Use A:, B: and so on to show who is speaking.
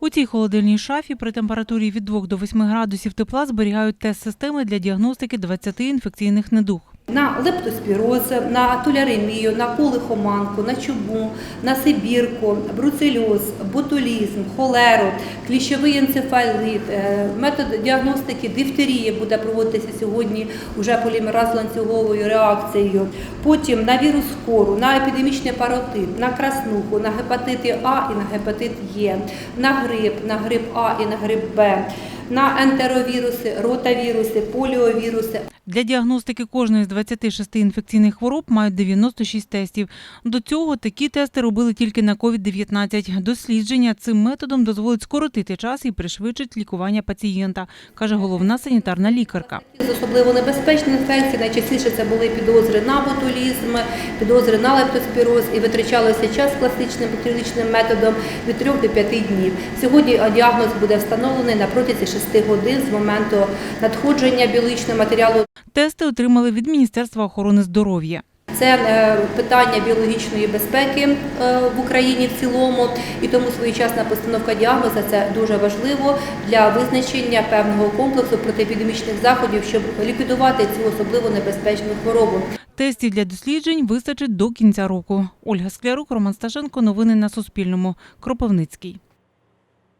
A: У цій холодильній шафі при температурі від 2 до 8 градусів тепла зберігають тест-системи для діагностики 20 інфекційних недуг.
B: На лептоспіроз, на туляремію, на колихоманку, на чуму, на сибірку, бруцельоз, ботулізм, холеру, кліщовий енцефалит, е, метод діагностики дифтерії буде проводитися сьогодні уже полімераз ланцюговою реакцією. Потім на вірус кору, на епідемічний паротит, на краснуху, на гепатити А і на гепатит Е, на грип, на грип А і на грип Б, на ентеровіруси, ротавіруси, поліовіруси,
A: Для діагностики кожної з 26 інфекційних хвороб мають 96 тестів. До цього такі тести робили тільки на COVID-19. Дослідження цим методом дозволить скоротити час і пришвидшить лікування пацієнта, каже головна санітарна лікарка.
B: З особливо небезпечні інфекції найчастіше це були підозри на ботулізм, підозри на лептоспіроз і витрачалося час класичним бактеріологічним методом від 3 до 5 днів. Сьогодні діагноз буде встановлений на протязі 6 годин з моменту надходження біологічного матеріалу.
A: Тести отримали від Міністерства охорони здоров'я.
B: Це е, питання біологічної безпеки е, в Україні в цілому, і тому своєчасна постановка діагнозу це дуже важливо для визначення певного комплексу протиепідемічних заходів, щоб ліквідувати цю особливо небезпечну хворобу.
A: Тестів для досліджень вистачить до кінця року. Ольга Склярук, Роман Сташенко. Новини на Суспільному. Кропивницький.